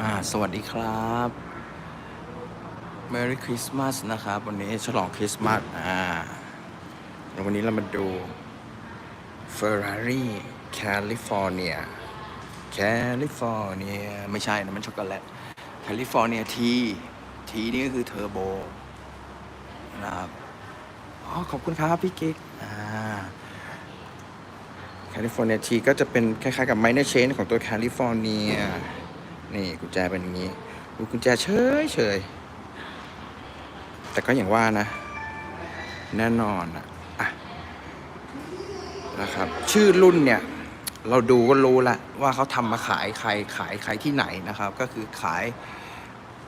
อ่าสวัสดีครับ Merry Christmas นะครับ วันนี้ฉลองคริสต์มาสอ่าแล้ววันนี้เรามาดู Ferrari California California ไม่ใช่นะ มันช็อกโกแลต California T T นี่ก็คือเทอร์โบนะครับอ๋อขอบคุณครับ พี่กิ๊กอ่าแคลิฟอร์เนียทีก็จะเป็นคล้ายๆกับไมเนอร์เชนของตัวแคลิฟอร์เนีย นี่กุญแจเป็นอย่างนี้ดูกุญแจเฉยเฉยแต่ก็อย่างว่านะ แน่นอนอะอะนะครับ ชื่อรุ่นเนี่ย เราดูก็รู้ละว่าเขาทำมาขายใครขายขายที่ไหนนะครับ ก็คือขาย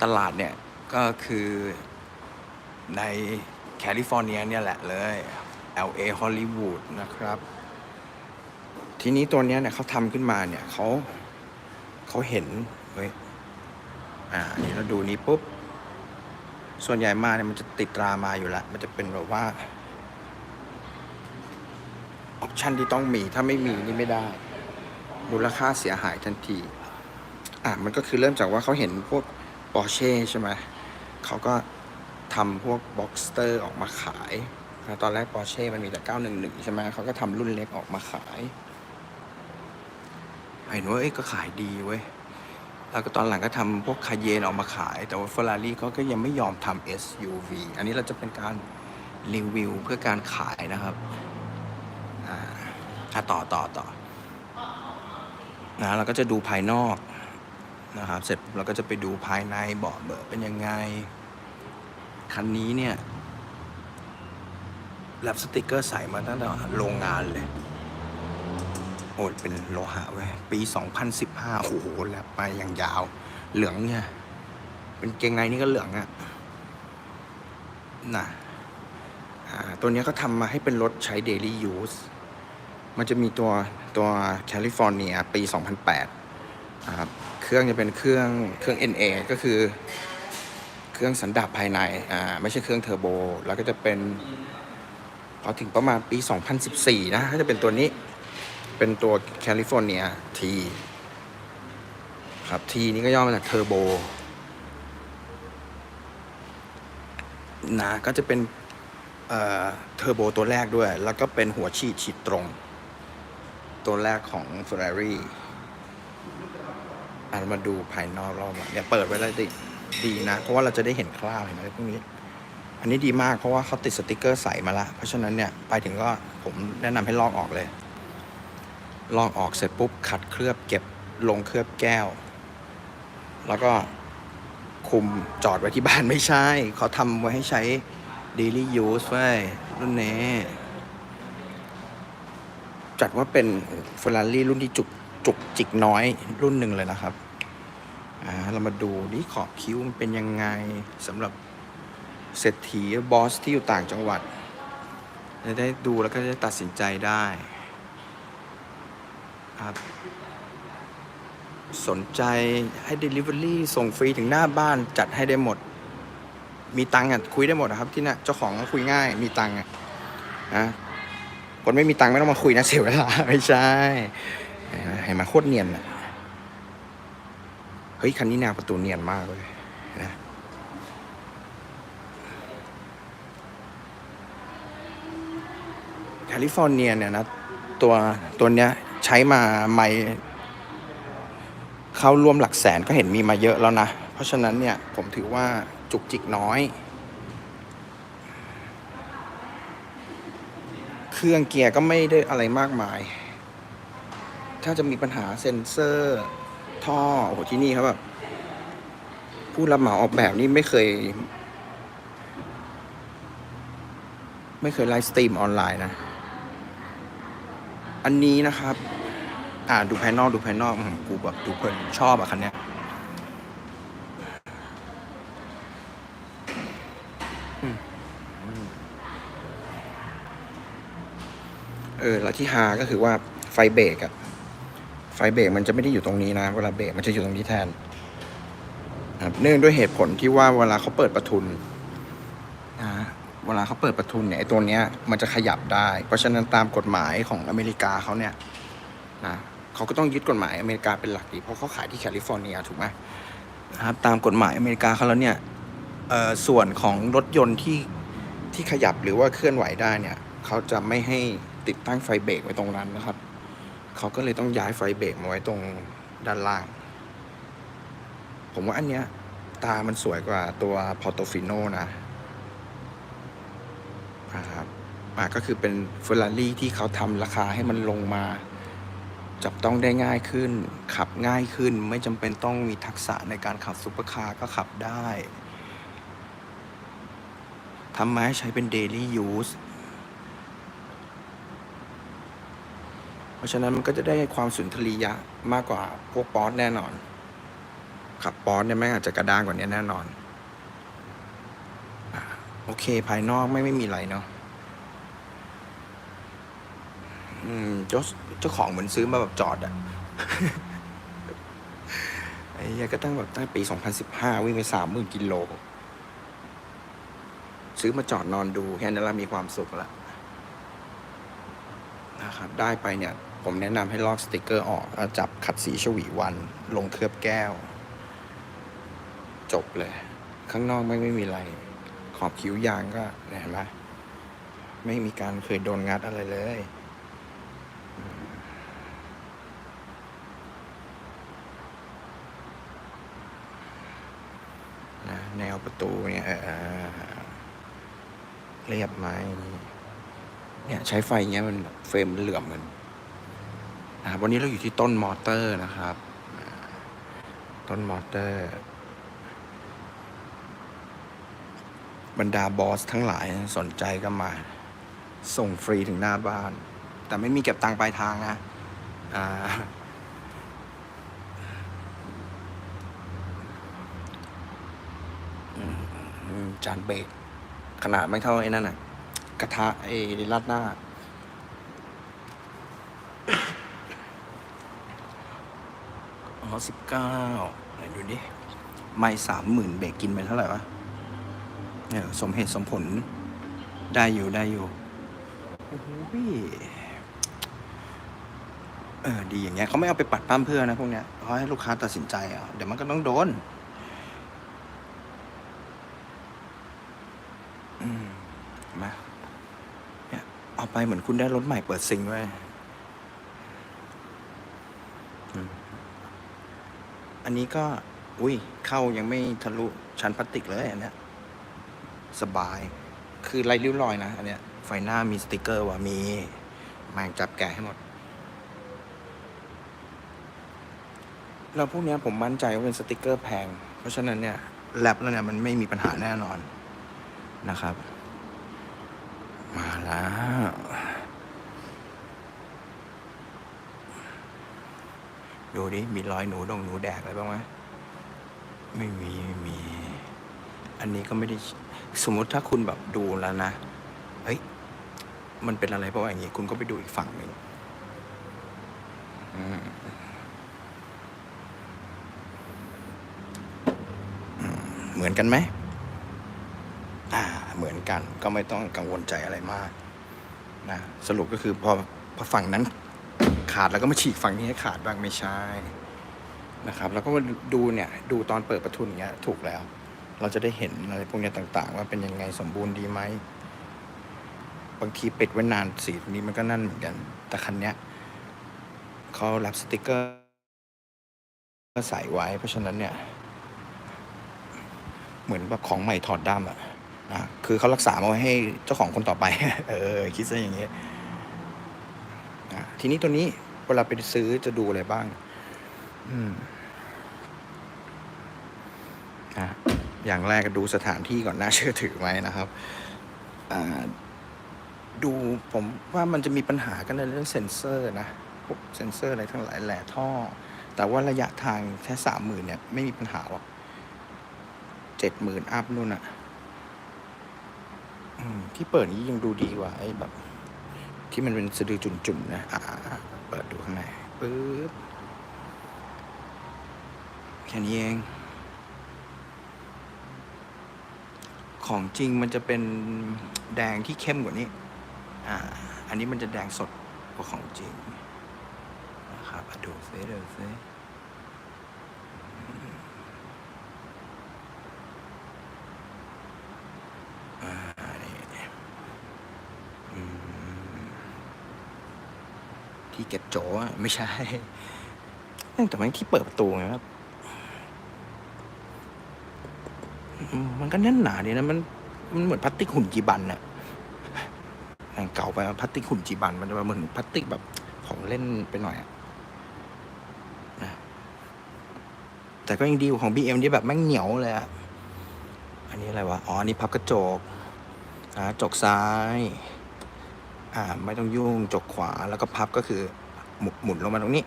ตลาดเนี่ย ก็คือในแคลิฟอร์เนียเนี่ยแหละเลย LA ฮอลลีวูดนะครับ ทีนี้ตัวเนี้ยเนี่ยเขาทำขึ้นมาเนี่ยเขาเขาเห็น เฮ้ยอ่านนี้เราดูนี้ปุ๊บ ส่วนใหญ่มากเนี่ยมันจะติดตรามาอยู่แล้ว มันจะเป็นแบบว่าออปชันที่ต้องมีถ้าไม่มีนี่ไม่ได้ มูลค่าเสียหายทันที อะมันก็คือเริ่มจากว่าเขาเห็นพวกปอร์เช่ใช่ไหมเขาก็ทำพวกบ็อกสเตอร์ออกมาขาย ตอนแรกปอร์เช่มันมีแต่ 911 ใช่ไหมเขาก็ทำรุ่นเล็กออกมาขายเห็นว่าเอ้ก็ขายดีเว้ย แล้วก็ตอนหลังก็ทำพวกคาเยนออกมาขาย แต่ว่าเฟอร์รารี่เขาก็ยังไม่ยอมทำ SUV อันนี้เราจะเป็นการรีวิวเพื่อการขายนะครับอ่าต่อต่อต่อนะเราก็จะดูภายนอกนะครับ เสร็จเราก็จะไปดูภายในเบาะเบอร์เป็นยังไง คันนี้เนี่ยแรปสติกเกอร์ใส่มาตั้งแต่โรงงานเลย โอ้ยเป็นโลหะเว้ยปี 2015 โอ้โหแลบไปอย่างยาว เหลืองเนี่ย เป็นเกงในนี่ก็เหลืองอะน่ะอ่าตัวนี้ก็ทำมาให้เป็นรถใช้ daily use มันจะมีตัวตัวแคลิฟอร์เนียปี 2008นะครับเครื่องจะเป็นเครื่องเครื่อง NA ก็คือเครื่องสันดาปภายในอ่าไม่ใช่เครื่องเทอร์โบ แล้วก็จะเป็นพอถึงประมาณปี 2014 นะก็จะเป็นตัวนี้ เป็นตัวแคลิฟอร์เนียทีครับทีนี้ก็ย่อมาจากเทอร์โบนะก็จะเป็นเอ่อเทอร์โบตัวแรกด้วย แล้วก็เป็นหัวฉีดฉีดตรง ตัวแรกของ Ferrari อะเรามาดูภายนอกรอบเนี่ยเปิดไว้แล้วดีดีนะ เพราะว่าเราจะได้เห็นคร่าวเห็นอะไหมพวกนี้ อันนี้ดีมากเพราะว่าเขาติดสติกเกอร์ใสมาละเพราะฉะนั้นเนี่ย ไปถึงก็ผมแนะนำให้ลอกออกเลย ลอกออกเสร็จปุ๊บขัดเคลือบเก็บลงเคลือบแก้ว แล้วก็คุมจอดไว้ที่บ้านไม่ใช่ เขาทำไว้ให้ใช้ daily use ไว้รุ่นนี้จัดว่าเป็นเฟอร์รารี่รุ่นที่จุกจุกจิกน้อยรุ่นหนึ่งเลยนะครับอ่าเรามาดูนี่ขอบคิ้วมันเป็นยังไงสำหรับเศรษฐีบอสที่อยู่ต่างจังหวัดจะได้ดูแล้วก็จะตัดสินใจได้ ครับ สนใจให้ Delivery ส่งฟรีถึงหน้าบ้านจัดให้ได้หมด มีตังค์อะคุยได้หมดนะครับที่น่ะเจ้าของก็คุยง่าย มีตังค์อะนะคนไม่มีตังค์ไม่ต้องมาคุยนะเสียเวลาไม่ใช่เห็นมาโคตรเนียนอะเฮ้ยคันนี้แนวประตูเนียนมากเลยนะแคลิฟอร์เนียเนี่ยนะตัวตัวเนี้ย ใช้มาไม่เข้าร่วมหลักแสนก็เห็นมีมาเยอะแล้วนะ เพราะฉะนั้นเนี่ยผมถือว่าจุกจิกน้อย เครื่องเกียร์ก็ไม่ได้อะไรมากมาย ถ้าจะมีปัญหาเซ็นเซอร์ ท่อ โอ้โหที่นี่เขาแบบผู้รับเหมาออกแบบนี่ไม่เคย ไม่เคยไลฟ์สตรีมออนไลน์นะ อันนี้นะครับ อ่าดูภายนอกดูภายนอกอกูแบบดูเพลินชอบอะคันเนี้ยเออแล้วที่ฮาก็คือว่าไฟเบรกอะไฟเบรกมันจะไม่ได้อยู่ตรงนี้นะ เวลาเบรกมันจะอยู่ตรงนี้แทนครับเนื่องด้วยเหตุผลที่ว่าเวลาเขาเปิดประทุน เวลาเขาเปิดประทุนเนี่ยไอ้ตัวเนี้ยมันจะขยับได้ เพราะฉะนั้นตามกฎหมายของอเมริกาเขาเนี่ยนะเขาก็ต้องยึดกฎหมายอเมริกาเป็นหลักดีเพราะเขาขายที่แคลิฟอร์เนียถูกไหมนะครับตามกฎหมายอเมริกาเขาแล้วเนี่ยส่วนของรถยนต์ที่ที่ขยับหรือว่าเคลื่อนไหวได้เนี่ยเขาจะไม่ให้ติดตั้งไฟเบรกไว้ตรงนั้นนะครับเขาก็เลยต้องย้ายไฟเบรกมาไว้ตรงด้านล่าง ผมว่าอันเนี้ยตามันสวยกว่าตัว Portofino นะ นะครับอะก็คือเป็นเฟอร์รารี่ที่เขาทำราคาให้มันลงมา จับต้องได้ง่ายขึ้น ขับง่ายขึ้น ไม่จำเป็นต้องมีทักษะในการขับซุปเปอร์คาร์ก็ขับได้ทำมาให้ใช้เป็น daily use เพราะฉะนั้นมันก็จะได้ความสุนทรียะมากกว่าพวกป๊อตแน่นอน ขับป๊อตเนี่ยแม่งอาจจะกระด้างกว่านี้แน่นอน โอเค ภายนอกไม่ไม่มีอะไรเนาะอืมเจ้าเจ้าของเหมือนซื้อมาแบบจอดอะไอ้เหี้ยก็ตั้งแบบตั้งปี2015วิ่งไปสามหมื่นกิโล ซื้อมาจอดนอนดู แค่นั้นเรามีความสุขล้วนะครับ ได้ไปเนี่ย ผมแนะนำให้ลอกสติกเกอร์ออกจับขัดสีฉวีวัน ลงเคลือบแก้ว จบเลย ข้างนอกไม่ไม่มีอะไร ขอบคิ้วยางก็เห็นไหมไม่มีการเคยโดนงัดอะไรเลยนะแนวประตูเนี่ยเเรียบไหมเนี่ยใช้ไฟเงี้ยมันเฟรมมันเหลื่อมมันนะครับวันนี้เราอยู่ที่ต้นมอเตอร์นะครับ ต้นมอเตอร์ บรรดาบอสทั้งหลายสนใจก็มา ส่งฟรีถึงหน้าบ้าน แต่ไม่มีเก็บตังค์ปลายทางนะอ่าจานเบรกขนาดไม่เท่าไอ้นั่นน่ะ กระทะไอ้ราดหน้า อ๋อสิบเก้าไหนดูดิ ไม่สามหมื่นเบรกกินไปเท่าไหร่วะ สมเหตุสมผลได้อยู่ได้อยู่โอ้โหเออดีอย่างเงี้ยเขาไม่เอาไปปัดปั้มเพื่อนะพวกเนี้ยเขาให้ลูกค้าตัดสินใจอะเดี๋ยวมันก็ต้องโดนอืมเห็นไหมเนี่ยเอาไปเหมือนคุณได้รถใหม่เปิดซิงไว้อันนี้ก็ อุ้ย เข้ายังไม่ทะลุชั้นพลาสติกเลยอันเนี้ย สบาย คือไรริ้วรอยนะอันเนี้ยไฟหน้ามีสติกเกอร์ว่ะมีแมงจับแกะให้หมด แล้วพวกเนี้ยผมมั่นใจว่าเป็นสติกเกอร์แพง เพราะฉะนั้นเนี่ยแลบแล้วเนี่ยมันไม่มีปัญหาแน่นอนนะครับ มาแล้วดูดิมีรอยหนูดงหนูแดกอะไรบ้างไหมไม่มี ไม่มี อันนี้ก็ไม่ได้สมมุติถ้าคุณแบบดูแล้วนะเฮ้ยมันเป็นอะไรเพราะว่าอย่างงี้ คุณก็ไปดูอีกฝั่งหนึ่งเหมือนกันไหมอ่า เหมือนกัน ก็ไม่ต้องกังวลใจอะไรมากนะสรุปก็คือพอพอฝั่งนั้นขาดแล้วก็มาฉีกฝั่งนี้ให้ขาดบ้างไม่ใช่นะครับ แล้วก็มาดูเนี่ย ดูตอนเปิดประทุนอย่างเงี้ย ถูกแล้ว เราจะได้เห็นอะไรพวกนี้ต่างๆ ว่าเป็นยังไงสมบูรณ์ดีไหม บางทีปิดไว้นานสีนี้มันก็นั่นเหมือนกัน แต่คันเนี้ยเขาแรปสติกเกอร์ใส่ไว้ เพราะฉะนั้นเนี่ย เหมือนแบบของใหม่ถอดด้ามอะอะคือเขารักษามาไว้ให้เจ้าของคนต่อไป เออ คิดซะอย่างเงี้ยอะทีนี้ตัวนี้เวลาไปซื้อจะดูอะไรบ้าง อืมอะ อย่างแรกก็ดูสถานที่ก่อนน่าเชื่อถือไหมนะครับดูผมว่ามันจะมีปัญหากันในเรื่องเซ็นเซอร์นะพวกเซ็นเซอร์อะไรทั้งหลายแหล่ท่อ แต่ว่าระยะทางแค่สามหมื่นเนี่ยไม่มีปัญหาหรอกเจ็ดหมื่นอัพนู่นอะอที่เปิดนี้ยังดูดีกว่าไอ้แบบ ที่มันเป็นสะดือจุ่นๆนะอ่าเปิดดูข้างในปึ๊บแค่นี้เอง ของจริงมันจะเป็นแดงที่เข้มกว่านี้อ,อันนี้มันจะแดงสดกว่าของจริงนะครับดูซิดูซิที่เก็บโจไม่ใช่แต่ไมันที่เปิดประตูไงครับ มันก็แน่นหนาดีนะ มันมันเหมือนพลาสติกหุ่นจีบันอะแต่งเก่าไปพลาสติกหุ่นจีบัน มันจะเหมือนพลาสติกแบบของเล่นไปหน่อยอะนะแต่ก็ยังดีของ BM ที่แบบแม่งเหนียวเลยอะอันนี้อะไรวะ อ๋อ อันนี้พับกระจกอ่ากระจกซ้าย อ่า ไม่ต้องยุ่ง จกขวา แล้วก็พับก็คือ หมุนหมุนลงมาตรงนี้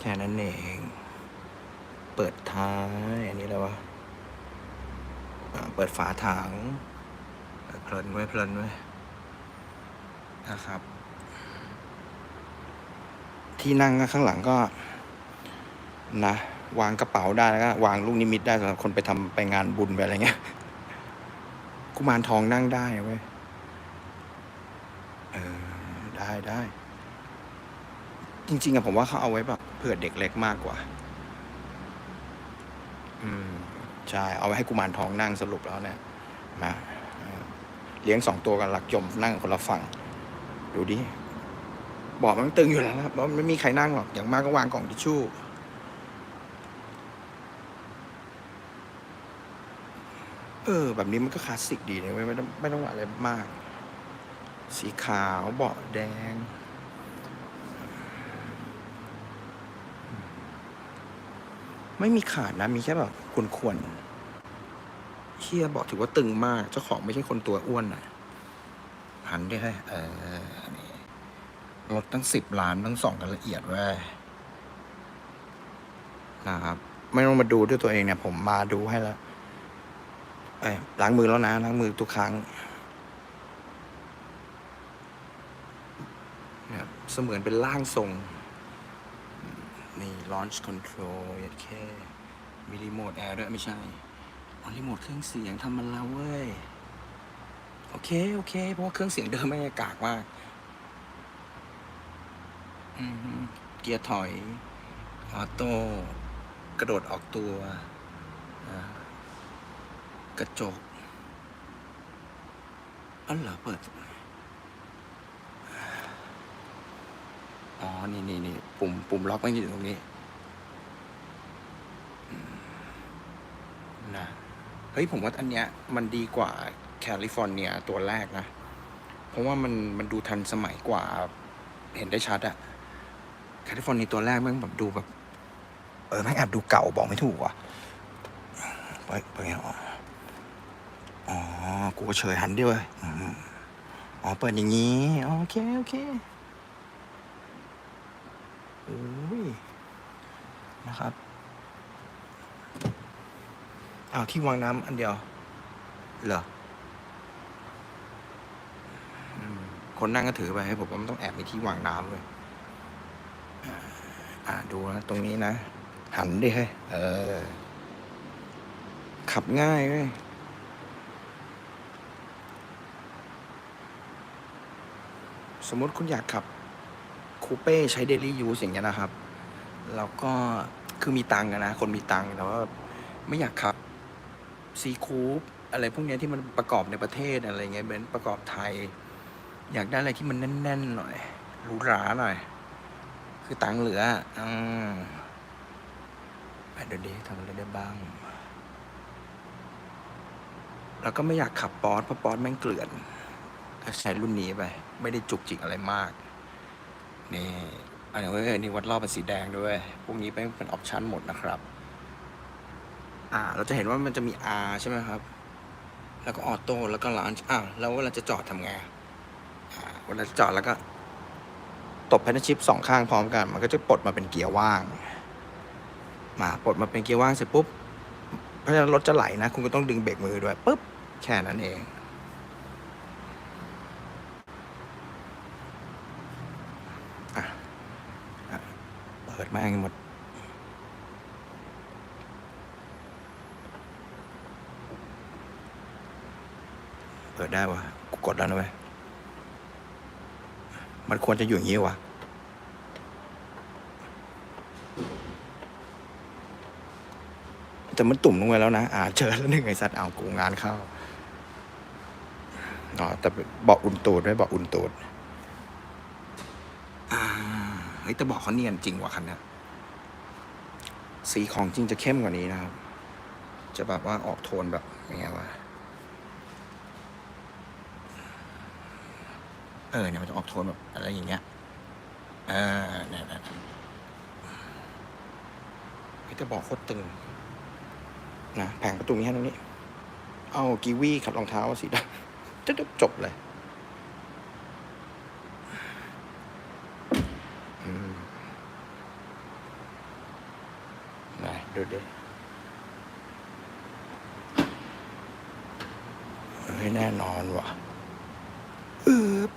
แค่นั้นเอง เปิดท้าย อันนี้อะไรวะ เปิดฝาถังเพลินไว้เพลินไว้นะครับ ที่นั่งข้างหลังก็ นะ วางกระเป๋าได้แล้วก็วางลูกนิมิตได้สำหรับคนไปทำไปงานบุญไปอะไรเงี้ยกุมารทองนั่งได้เว้ยเออได้ได้ จริง ๆอะผมว่าเขาเอาไว้แบบเผื่อเด็กเล็กมากกว่า อืม ใช่เอาไว้ให้กุมารทองนั่งสรุปแล้วเนี่ยนะเลี้ยงสองตัวกันหลักยมนั่งคนละฝั่ง ดูดิบอกมันตึงอยู่แล้วนะครับมันไม่มีใครนั่งหรอก อย่างมากก็วางกล่องทิชชู่ เออ แบบนี้มันก็คลาสสิกดีนะไม่ต้องไม่ต้องอะไรมาก สีขาวเบาะแดง ไม่มีขาดนะ มีแค่แบบควนๆเฮียบอกถือว่าตึงมาก เจ้าของไม่ใช่คนตัวอ้วนนะหันได้ให้เออรถตั้งสิบล้านตั้งสองกันละเอียดเว้ยนะครับ ไม่ต้องมาดูด้วยตัวเองเนี่ย ผมมาดูให้แล้วเอ้ยล้างมือแล้วนะล้างมือทุกครั้งเนี่ยเสมือนเป็นร่างทรง นี่ launch control ยัดแค่มีรีโมทแอร์ด้วยไม่ใช่อ๋อรีโมทเครื่องเสียงทำมันแล้วเว้ย โอเค โอเค เพราะว่าเครื่องเสียงเดิมไม่งกากมากเกียร์ถอย ออโต้ กระโดดออกตัว กระจกอ๋อเหรอเปิด อ๋อ นี่นี่นี่ปุ่ม ปุ่มล็อกมันอยู่ตรงนี้นะ เฮ้ย ผมว่าอันเนี้ย มันดีกว่าแคลิฟอร์เนียตัวแรกนะ เพราะว่ามัน มันดูทันสมัยกว่า เห็นได้ชัดอะแคลิฟอร์เนียตัวแรกมันแบบดูแบบ เออแม่งแอบดูเก่าบอกไม่ถูกว่ะไปไปไงอ๋ออ๋อ กูก็เฉยหันด้วยอ๋อ เปิดอย่างนี้ โอเค โอเค โอ้ย นะครับ อ้าวที่วางน้ำอันเดียว เหรออืมคนนั่งก็ถือไปให้ผมว่ามันต้องแอบมีที่วางน้ำเลยอ่าอ่าดูนะตรงนี้นะ หันดิเฮ้ยเออ ขับง่ายเว้ยสมมติคุณอยากขับคูเป้ใช้เดลี่ยูสอย่างเงี้ยนะครับ แล้วก็คือมีตังค์อะนะ คนมีตังค์แต่ว่าไม่อยากขับ ซีคูปอะไรพวกนี้ที่มันประกอบในประเทศอะไรเงี้ยเป็นประกอบไทย อยากได้อะไรที่มันแน่นๆหน่อยหรูหราหน่อย คือตังเหลืออืมไปเดี๋ยวดีทำอะไรได้บ้าง แล้วก็ไม่อยากขับป๊อตเพราะป๊อตแม่งเกลื่อนก็ใช้รุ่นนี้ไป ไม่ได้จุกจิกอะไรมาก นี่อันนี้เว้ยนี่วัดรอบเป็นสีแดงด้วย พวกนี้เป็นเป็นออปชั่นหมดนะครับ อ่า เราจะเห็นว่ามันจะมี R ใช่ไหมครับ แล้วก็ออโต้แล้วก็ลานอ่าแล้วเวลาจะจอดทำไงอ่าเวลาจะจอดแล้วก็ ตบแพนชิปสองข้างพร้อมกัน มันก็จะปลดมาเป็นเกียร์ว่าง มาปลดมาเป็นเกียร์ว่างเสร็จปุ๊บ เพราะฉะนั้นรถจะไหลนะ คุณก็ต้องดึงเบรกมือด้วยปุ๊บ แค่นั้นเองอะอะเปิดแม่งหมด ดได้วะกูกดแล้วนะเว้ยมันควรจะอยู่อย่างนี้วะแต่มันตุ่มลงไปแล้วนะ อ่าเจอแล้วหนึ่งไอ้สัตว์เอากูงานเข้าอ๋อแต่บาะอุ่นตูดไว้บาะอุ่นตูดอ่าฮ้ยแต่บอกเขาเนียนจริงว่ะคันนี้สีของจริงจะเข้มกว่านี้นะครับ จะแบบว่าออกโทนแบบยังไงวะ เออเนี่ยมันจะออกโทนแบบอะไรอย่างเงี้ยเออเนี่ยนี่ยเนี่ยเฮ้ยแต่บอกโคตรตึงนะแผงประตูมีแค่ตรงนี้ เอากีวีขัดรองเท้าสีดำจะจบเลยมไหนดูดิเฮ้ยแน่นอนว่ะอึ๊บ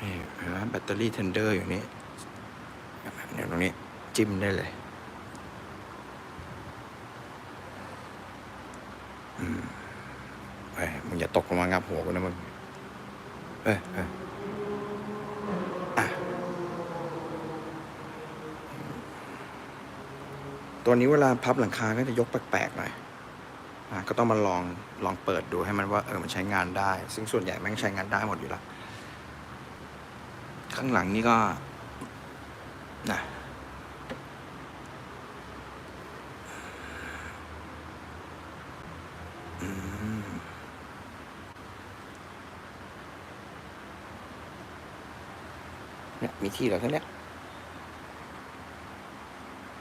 นี่เห็นไหม แบตเตอรี่เทนเดอร์อยู่นี่เนี่ยตรงนี้จิ้มได้เลยอืมเอ้ยมึงอย่าตกลงมางับหัวกูนะมึงเอ้ยเอ้ยตัวนี้เวลาพับหลังคาก็จะยกแปลกๆหน่อยก็ต้องมาลองลองเปิดดูให้มันว่าเออมันใช้งานได้ ซึ่งส่วนใหญ่แม่งใช้งานได้หมดอยู่แล้ว ข้างหลังนี่ก็นะเนี่ยมีที่เหลือแค่เนี้ย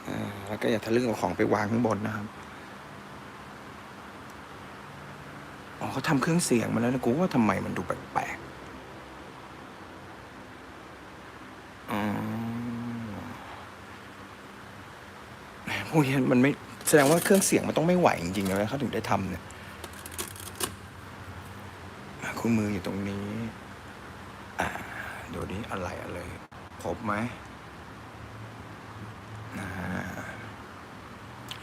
อ่าแล้วก็อย่าทะลึ่งเอาของไปวางข้างบนนะครับ อ๋อเขาทำเครื่องเสียงมาแล้วนะกูว่าทำไมมันดูแปลกๆอ๋อ พวกนี้มันไม่แสดงว่าเครื่องเสียงมันต้องไม่ไหวจริงๆเลยเขาถึงได้ทำเนี่ยคู่มืออยู่ตรงนี้ อ่าดูดิอะไรอะไรครบไหมอ่า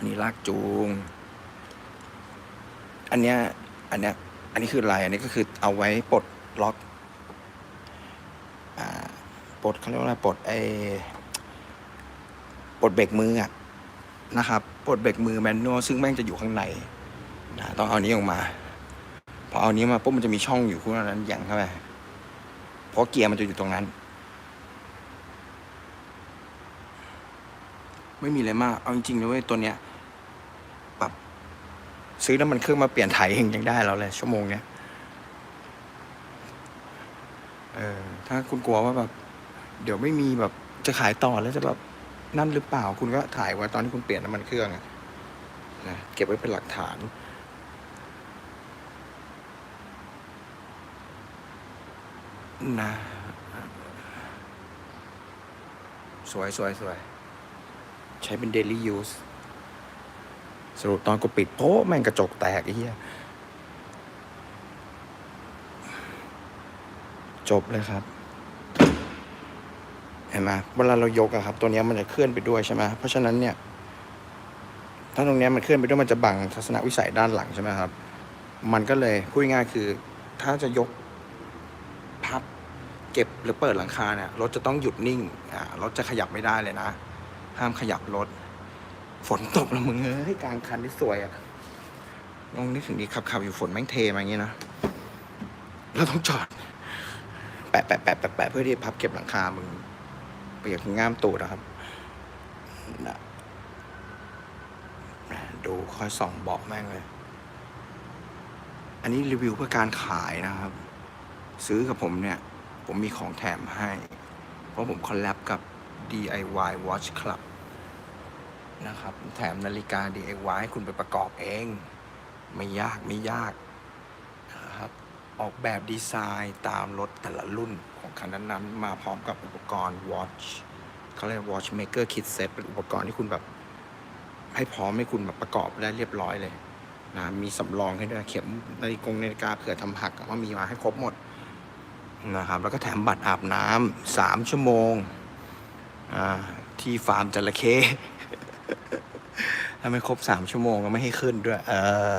นนี้ลากจูง อันเนี้ย อันเนี้ย อันนี้คืออะไรอันนี้ก็คือเอาไว้ปลดล็อก ปลดเขาเรียกว่าอะไรปลดไอ้ปลดเบรกมืออะนะครับปลดเบรกมือแมนนวลซึ่งแม่งจะอยู่ข้างในนะต้องเอานี้ออกมาพอเอานี้มาปุ๊บมันจะมีช่องอยู่คู่นั้นอย่างเข้าไปเพราะเกียร์มันจะอยู่ตรงนั้น ไม่มีอะไรมาก เอาจริงๆนะเว้ยตัวเนี้ยปรับซื้อน้ำมันเครื่องมาเปลี่ยนไถเองยังได้แล้วเลยชั่วโมงเนี้ยเออถ้าคุณกลัวว่าแบบ เดี๋ยวไม่มีแบบจะขายต่อแล้วจะแบบนั่นหรือเปล่า คุณก็ถ่ายไว้ตอนที่คุณเปลี่ยนน้ำมันเครื่องนะเก็บไว้เป็นหลักฐาน นะสวยสวยสวยใช้เป็น daily use สรุปตอนกูปิดโป๊ะแม่งกระจกแตกไอ้เหี้ย จบเลยครับ ห็นไหมเวลาเรายกอะครับ ตัวนี้มันจะเคลื่อนไปด้วยใช่ไหมเพราะฉะนั้นเนี่ย ถ้าตรงนี้มันเคลื่อนไปด้วยมันจะบังทัศนวิสัยด้านหลังใช่ไหมครับ มันก็เลยพูดง่ายๆคือ ถ้าจะยกพับเก็บหรือเปิดหลังคาเนี่ยรถจะต้องหยุดนิ่งอ่ารถจะขยับไม่ได้เลยนะ ห้ามขยับรถ ฝนตกแล้วมึงเอ้ยกลางคันที่สวยอะลองนึกถึงดีขับขับอยู่ฝนแม่งเทมาอย่างงี้นะเราต้องจอดแปะแปะแปะแปะแปะเพื่อที่พับเก็บหลังคามึง เปียกง่ามตูดนะครับนะดูค่อยส่องเบาะแม่งเลย อันนี้รีวิวเพื่อการขายนะครับ ซื้อกับผมเนี่ย ผมมีของแถมให้ เพราะผมคอลแลบกับ DIY Watch Club นะครับ แถมนาฬิกา DIY ให้คุณไปประกอบเอง ไม่ยากไม่ยากนะครับ ออกแบบดีไซน์ตามรถแต่ละรุ่น คันนั้นๆ มาพร้อมกับอุปกรณ์ watch เขาเรียก watchmaker kit set เป็นอุปกรณ์ที่คุณแบบ ให้พร้อมให้คุณแบบประกอบได้เรียบร้อยเลยนะมีสำรองให้ด้วยเข็มนาฬิกงนาฬิกาเผื่อทำหักอะว่ามีมาให้ครบหมดนะครับ แล้วก็แถมบัตรอาบน้ำสามชั่วโมงที่ฟาร์มจระเข้ถ้าไม่ครบสามชั่วโมงก็ไม่ให้ขึ้นด้วย เออ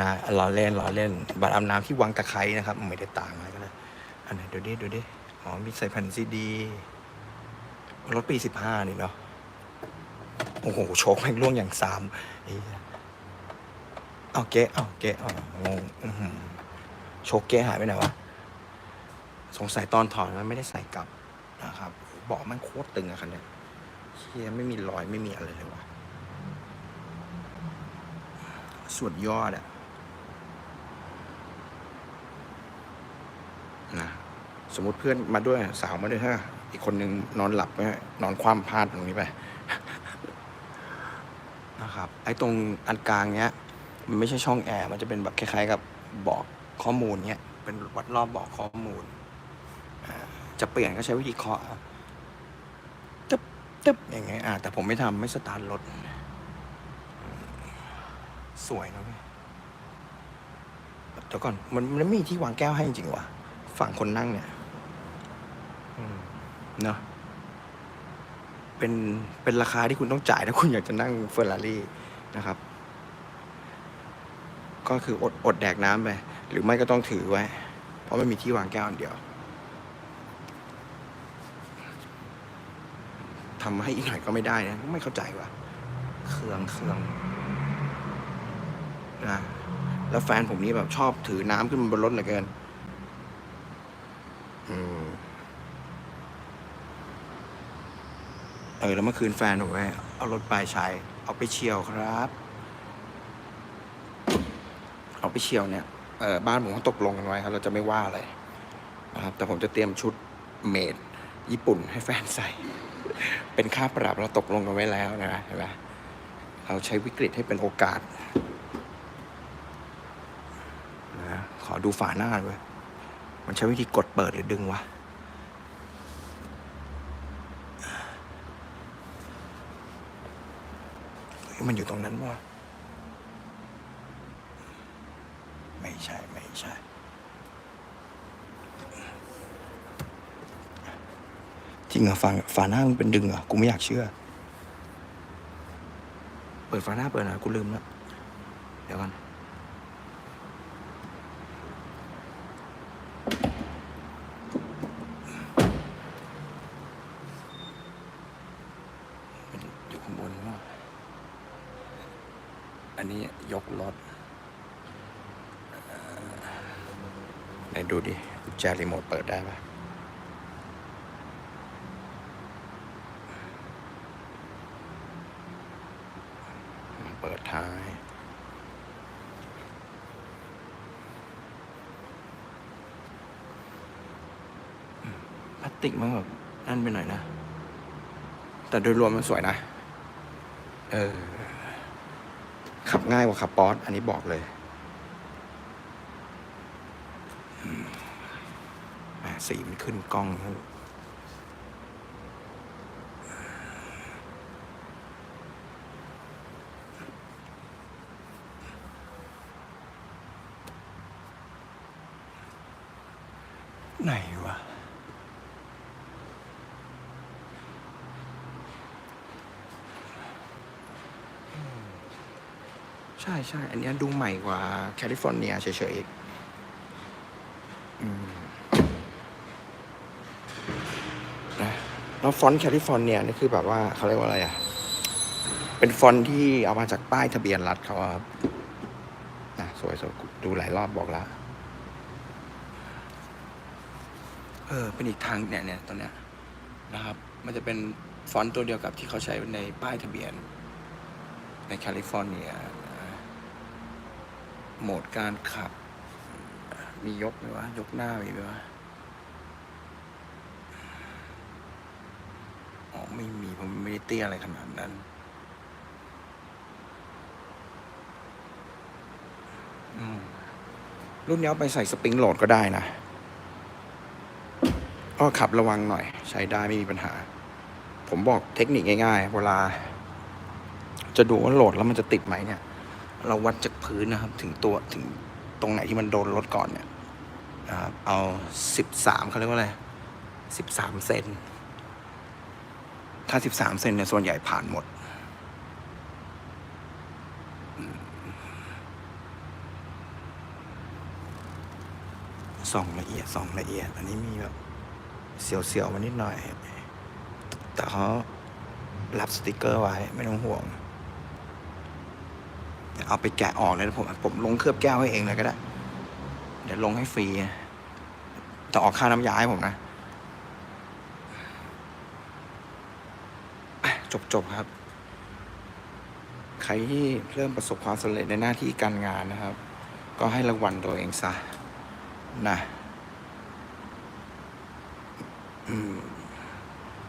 นะล้อเล่นล้อเล่น บัตรอาบน้ำที่วังตะไคร้นะครับ ไม่ได้ต่างอะไร อันไหนดูดิดูดิอ๋อมีใส่แผ่นซีดีรถปีสิบห้านี่เนาะโอ้โหโชคแม่งล่วงอย่างสามไอ้เหี้ยเอาเก๊เอาเก๊เอางงโชกเก๊หายไปไหนวะสงสัยตอนถอดมันไม่ได้ใส่กลับนะครับเบอกมันโคตรตึงอะคันเนี้ยเชียไม่มีรอยไม่มีอะไรเลยวะส่วนยอดอะนะ สมมติเพื่อนมาด้วยสาวมาด้วยฮะอีกคนนึงนอนหลับไหมนอนคว่ำพลาดตรงนี้ไปนะครับ ไอ้ตรงอันกลางเนี้ย มันไม่ใช่ช่องแอร์มันจะเป็นแบบคล้ายๆ กับบอกข้อมูลเนี้ยเป็นวัดรอบบอกข้อมูลจะเปลี่ยนก็ใช้วิธีเคาะเตึ๊บตึ๊บอย่างเงี้ยอ่าแต่ผมไม่ทำไม่สตาร์ทรถสวยนะเว้ยเดี๋ยวก่อนมันมันไม่มีที่วางแก้วให้จริงๆว่ะฝั่งคนนั่งเนี่ย เนาะเป็นเป็นราคาที่คุณต้องจ่ายถ้าคุณอยากจะนั่งเฟอร์รารี่นะครับ ก็คืออดอดแดกน้ำไป หรือไม่ก็ต้องถือไว้ เพราะไม่มีที่วางแก้วอันเดียวทำให้อีกหน่อยก็ไม่ได้นะไม่เข้าใจว่ะเครื่องเครื่องนะแล้วแฟนผมนี่แบบชอบถือน้ำขึ้นบนรถเหลือเกิน อืม เออ แล้วเมื่อคืนแฟนผมไปเอารถไปใช้ เอาไปเชียวครับ เอาไปเชียวเนี่ย เออบ้านผมเขาตกลงกันไว้ครับ เราจะไม่ว่าอะไรนะครับ แต่ผมจะเตรียมชุดเมดญี่ปุ่นให้แฟนใส่ เป็นค่าปรับเราตกลงกันไว้แล้วนะเห็นไหมเราใช้วิกฤตให้เป็นโอกาสนะขอดูฝาหน้าด้วย มันใช้วิธีกดเปิดหรือดึงวะ เฮ้ย มันอยู่ตรงนั้นวะไม่ใช่ ไม่ใช่ จริงเหรอฝาฝาหน้ามันเป็นดึงเหรอ กูไม่อยากเชื่อ เปิดฝาหน้าเปิดหน่อยกูลืมแล้ว เดี๋ยวก่อนมันอยู่ข้างบนว่า อันนี้ยกรถเอ่อไหนดูดิกุญ แจรีโมทเปิดได้ปะมันเปิดท้าย พลาสติกมันแบบนั่นไปหน่อยนะ แต่โดยรวมมันสวยนะ เออ ขับง่ายกว่าขับป๊อตอันนี้บอกเลยอืมแหม่ สีมันขึ้นกล้องนะไหนวะ ใช่ใช่ อันเนี้ยดูใหม่กว่าแคลิฟอร์เนียเฉยๆ แล้วฟอนต์แคลิฟอร์เนียนี่คือแบบว่าเขาเรียกว่าอะไรอะ เป็นฟอนต์ที่เอามาจากป้ายทะเบียนรัฐเขาครับนะสวยสวยดูหลายรอบบอกแล้วเออเป็นอีกทางเนี่ยเนี่ยตัวเนี้ยนะครับ มันจะเป็นฟอนต์ตัวเดียวกับที่เขาใช้ในป้ายทะเบียน ในแคลิฟอร์เนียโหมดการขับ มียกไหมวะ ยกหน้ามีไหมวะ อ๋อ ไม่มีผมไม่ได้เตี้ยอะไรขนาดนั้น รุ่นนี้เอาไปใส่สปริงโหลดก็ได้นะ ก็ขับระวังหน่อย ใช้ได้ไม่มีปัญหา ผมบอกเทคนิคง่ายๆ เวลา จะดูว่าโหลดแล้วมันจะติดไหมเนี่ย เราวัดจากพื้นนะครับ ถึงตัวถึงตรงไหนที่มันโดนรถก่อนเนี่ยเอาสิบสามเขาเรียกว่าอะไรสิบสามเซน ถ้าสิบสามเซนเนี่ยส่วนใหญ่ผ่านหมด สองละเอียดสองละเอียด อันนี้มีแบบ เสียวๆมานิดหน่อย แต่เขารับสติกเกอร์ไว้ไม่ต้องห่วงเดี๋ยวเอาไปแกะออกเลยผมผมลงเคลือบแก้วให้เองเลยก็ได้ เดี๋ยวลงให้ฟรีจะออกค่าน้ำยาให้ผมนะอะ จบจบครับ ใครที่เริ่มประสบความสำเร็จในหน้าที่การงานนะครับ ก็ให้รางวัลตัวเองซะนะ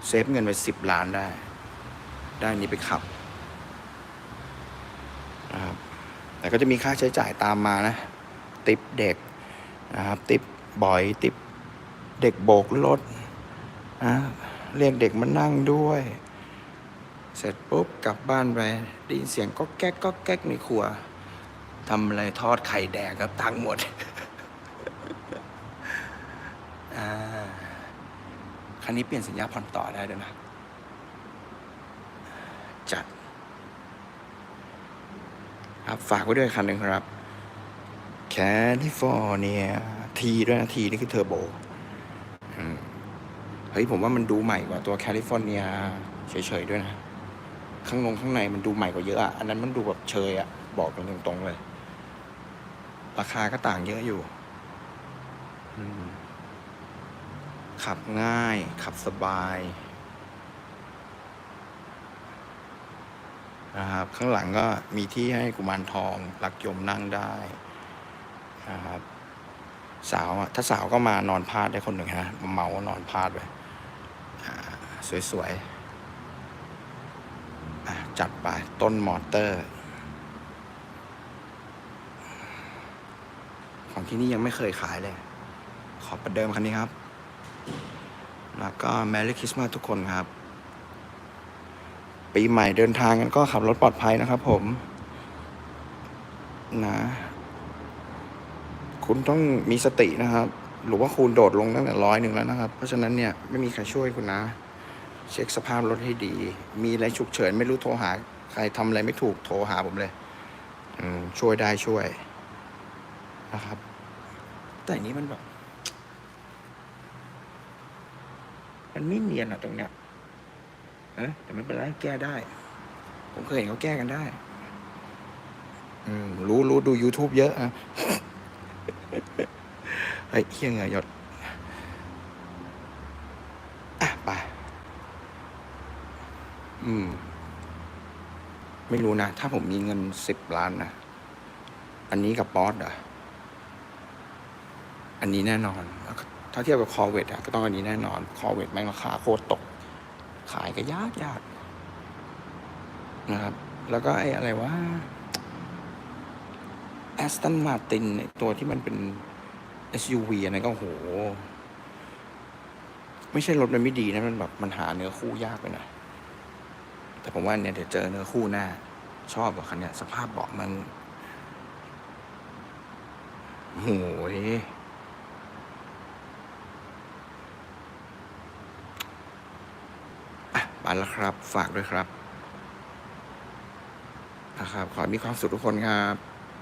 เซฟเงินไปสิบล้านได้ ได้นนี้ไปขับนะครับแต่ก็จะมีค่าใช้จ่ายตามมานะ ติปเด็กนะครับ ติปบ่อย ติปเด็กโบกรถนะเรียกเด็กมานั่งด้วย เสร็จปุ๊บกลับบ้านไปได้ยินเสียงก็แก๊กก็แก๊กในครัวทำอะไรทอดไข่แดกกับตังหมดอ่าคันนี้เปลี่ยนสัญญาผ่อนต่อได้ด้วยนะจัดครับฝากไว้ด้วยคันหนึ่งครับแคลิฟอร์เนียทีด้วยนะทีนี่คือเทอร์โบเฮ้ยผมว่ามันดูใหม่กว่าตัวแคลิฟอร์เนียเฉยๆด้วยนะ ข้างลงข้างในมันดูใหม่กว่าเยอะอะ อันนั้นมันดูแบบเชยอะ บอกกันตรงๆเลย ราคาก็ต่างเยอะอยู่ ขับง่าย ขับสบายนะครับ ข้างหลังก็มีที่ให้กุมารทองรักยมนั่งได้นะครับสาวอะถ้าสาวก็มานอนพาดได้คนหนึ่งนะมาเมานอนพาดไปสวยๆ จัดไป ต้นมอเตอร์ ของที่นี่ยังไม่เคยขายเลย ขอประเดิมคันนี้ครับ แล้วก็ Merry Christmas ทุกคนครับ ปีใหม่เดินทางกันก็ขับรถปลอดภัยนะครับผม นะ คุณต้องมีสตินะครับ หรือว่าคุณโดดลงตั้งแต่ร้อยหนึ่งแล้วนะครับ เพราะฉะนั้นเนี่ย ไม่มีใครช่วยคุณนะ เช็คสภาพรถให้ดี มีอะไรฉุกเฉินไม่รู้โทรหา ใครทำอะไรไม่ถูกโทรหาผมเลยอืมช่วยได้ช่วยนะครับ แต่อันนี้มันแบบมันไม่เนียนอะตรงเนี้ยเอะแต่ไม่เป็นไรแก้ได้ ผมเคยเห็นเขาแก้กันได้ อืมรู้รู้ดู YouTube เยอะอะเฮ้ยเฮี้ยเหงยหยด อะไป อืม ไม่รู้นะ ถ้าผมมีเงินสิบล้านนะ อันนี้กับบอสเหรออันนี้แน่นอน ถ้าเทียบกับคอเวตอะก็ต้องอันนี้แน่นอน คอเวตแม่งราคาโคตรตก ขายก็ยากยากนะครับ แล้วก็ไอ้อะไรว่าแอสตันมาตินตัวที่มันเป็น SUV อันนั้นก็โห ไม่ใช่รถมันไม่ดีนะ มันแบบมันหาเนื้อคู่ยากไปหน่อย แต่ผมว่าเนี่ยเดี๋ยวเจอเนื้อคู่หน้า ชอบกว่าคันเนี้ยสภาพเบาะมันโหยอะมาแล้วครับ ฝากด้วยครับ นะครับ ขอให้มีความสุขทุกคนครับ